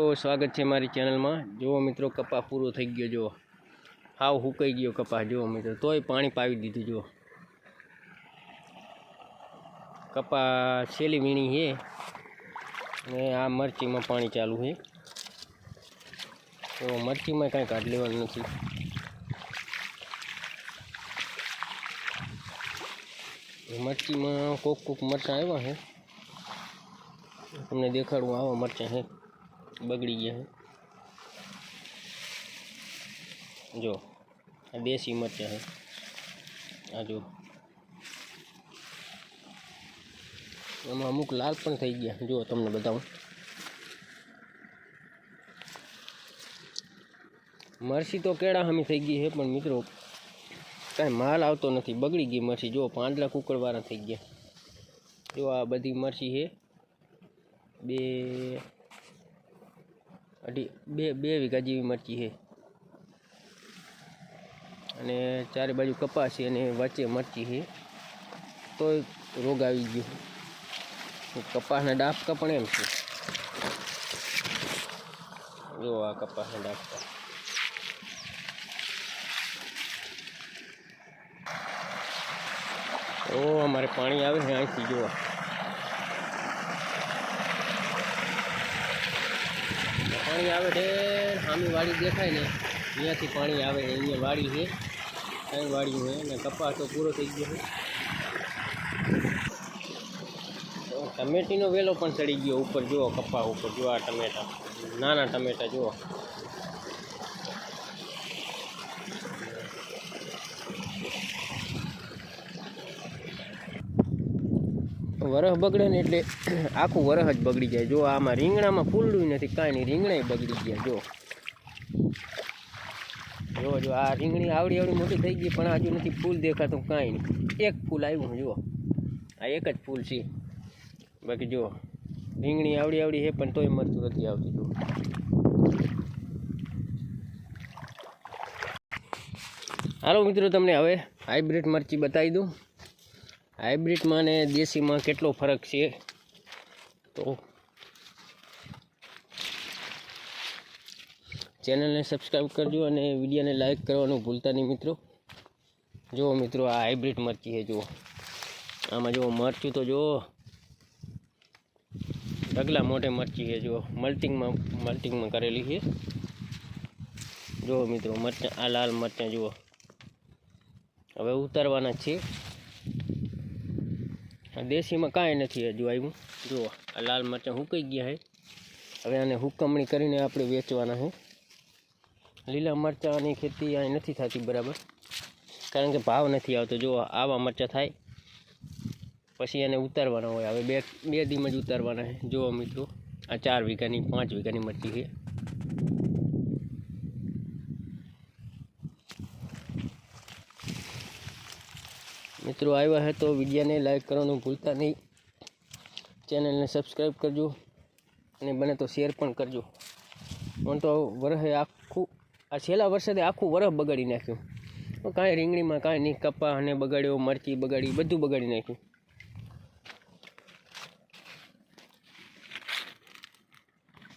તો સ્વાગત છે મારી ચેનલમાં. જુઓ મિત્રો, કપા પૂરો થઈ ગયો, જુઓ. હાવ હુકાઈ ગયો કપા, જુઓ મિત્રો. તોય પાણી પાવી દીધું, જુઓ. કપા છેલ્લી વીણી છે ને આ મરચીમાં પાણી ચાલુ છે. તો મરચીમાં કાંઈ કાઢ લેવાનું નથી. મરચીમાં કોક કોક મરચાં આવ્યા છે. તમને દેખાડું, આવા મરચાં છે. બગડી ગયા છે જો, આ દેશી મરચાં છે આ જો. એમાં અમુક લાલ પણ થઈ ગયા. જો, તમને બતાવું. મરસી તો કેળા હમી થઈ ગઈ છે પણ મિત્રો, કાંઈ માલ આવતો નથી. બગડી ગઈ મરસી જો, પાંદડા કુકડવાળા થઈ ગયા. જો, આ બધી મરસી છે બે અઢી, બે બે વીઘા જેવી મરચી છે. અને ચારે બાજુ કપાસ છે અને વચ્ચે મરચી છે. તોય રોગ આવી ગયો. કપાસના ડાફકા પણ એમ છે. જો આ કપાસના ડાફકા ઓ, અમારે પાણી આવે છે અહીંથી જોવા પાણી આવે છે, સામી વાડી દેખાય ને અહીંયાથી પાણી આવે છે, અહીંયા વાડી છે અહીં વાડી છે, અને કપાસ તો પૂરો થઈ ગયો છે. ટમેટીનો વેલો પણ ચડી ગયો ઉપર, જુઓ કપા ઉપર, જુઓ આ ટમેટા, નાના ટમેટા, જુઓ. વરસ બગડે ને એટલે આખું વરસ જ બગડી જાય. જો આમાં રીંગણામાં ફૂલડું નથી, કાંઈ નહીં, રીંગણાય બગડી ગયા, જો. જો જો, આ રીંગણી આવડી આવડી મોટી થઈ ગઈ, પણ હજુ નથી ફૂલ દેખાતું કાંઈ નહીં. એક ફૂલ આવ્યું જુઓ. આ એક જ ફૂલ છે. બાકી જુઓ, રીંગણી આવડી આવડી છે, પણ તોય મરતું નથી આવતી, જુઓ. હાલો મિત્રો, તમને હવે હાઇબ્રિડ મરચી બતાવી દઉં. હાઇબ્રિડમાં અને દેશીમાં કેટલો ફરક છે? તો ચેનલને સબસ્ક્રાઈબ કરજો અને વિડીયોને લાઈક કરવાનું ભૂલતા નહીં મિત્રો. જુઓ મિત્રો, આ હાઇબ્રિડ મરચી છે, જુઓ. આમાં જુઓ, મરચું તો જુઓ. ઢગલા મોટે મરચી છે, જુઓ. મલ્ટિંગમાં મલ્ટિંગમાં કરેલી છે. જુઓ મિત્રો, મરચાં, આ લાલ મરચાં, જુઓ. હવે ઉતારવાના છે. આ દેશીમાં કાંઈ નથી હજુ આવ્યું. જુઓ, આ લાલ મરચાં હુકાઈ ગયા છે. હવે આને હુકમણી કરીને આપણે વેચવાના છે. લીલા મરચાંની ખેતી અહીં નથી થતી બરાબર. કારણ કે ભાવ નથી આવતો. જો આવા મરચાં થાય. પછી એને ઉતારવાના હોય. હવે બે બે દીમાં જ ઉતારવાના છે. જુઓ મિત્રો, આ ચાર વીઘાની, પાંચ વીઘાની મરચી છે. મિત્રો આવ્યા હે તો વિડીયોને લાઈક કરવાનું ભૂલતા નહીં. ચેનલને સબસ્ક્રાઈબ કરજો અને બને તો શેર પણ કરજો. પણ તો વરસે આખું, આ છેલ્લા વર્ષે આખું વરસ બગાડી નાખ્યું. કાંઈ રીંગણીમાં કાંઈ નહીં, કપા અને બગાડ્યો, મરચી બગાડી, બધું બગાડી નાખ્યું.